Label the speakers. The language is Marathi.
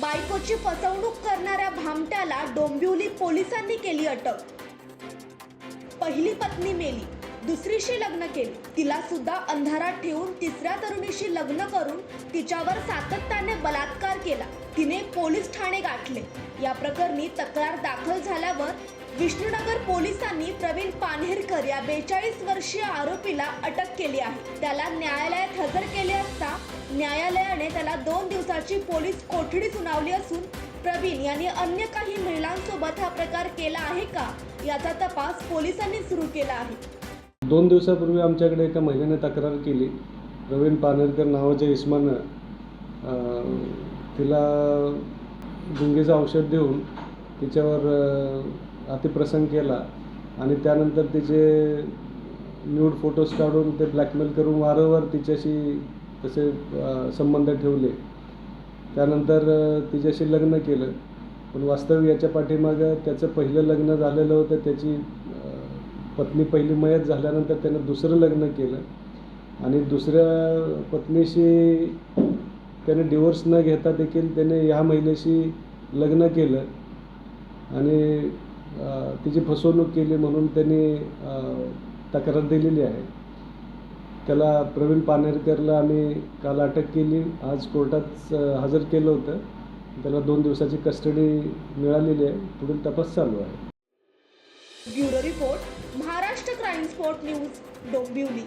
Speaker 1: बायकोची फसवणूक करणाऱ्या भामट्याला डोंबिवली पोलिसांनी केली अटक. पहिली पत्नी मेली दुसरीशी लग्न केले. तिला सुद्धा अंधारात ठेवून तिसऱ्या तरुणीशी लग्न करून तिच्यावर सातत्याने बलात्कार केला. तिने पोलीस ठाणे गाठले. या प्रकरणी तक्रार दाखल झाल्यावर विष्णुनगर पोलिसांनी प्रवीण पानहेरकर या बेचाळीस वर्षीय आरोपीला अटक केली आहे. त्याला न्यायालयात हजर केले असता न्यायालयाने त्याला दोन दिवसाची पोलीस कोठडी सुनावली असून प्रवीण यांनी अन्य काही महिलांसोबत हा प्रकार केला आहे का याचा तपास पोलिसांनी सुरू केला आहे.
Speaker 2: दोन दिवसापूर्वी आमच्याकडे एका महिलेने तक्रार केली. प्रवीण पानेरकर नावाच्या इस्मानं तिला गुंगेचं औषध देऊन तिच्यावर अतिप्रसंग केला आणि त्यानंतर तिचे न्यूड फोटोज काढून ते ब्लॅकमेल करून वारंवार तिच्याशी तसे संबंध ठेवले. त्यानंतर तिच्याशी लग्न केलं. पण वास्तव याच्या पाठीमागं त्याचं पहिलं लग्न झालेलं होतं. त्याची पत्नी पहिली मयत झाल्यानंतर त्यानं दुसरं लग्न केलं. आणि दुसऱ्या पत्नीशी त्याने डिवोर्स न घेता देखील त्याने ह्या महिलेशी लग्न केलं. आणि तिची फसवणूक केली म्हणून त्यांनी तक्रार दिलेली आहे. त्याला प्रवीण पानेरकरला आम्ही काल अटक केली. आज कोर्टात हजर केलं होतं. त्याला दोन दिवसाची कस्टडी मिळालेली आहे. पुढील तपास चालू आहे.
Speaker 1: Bureau report Maharashtra crime spot news Dombivli.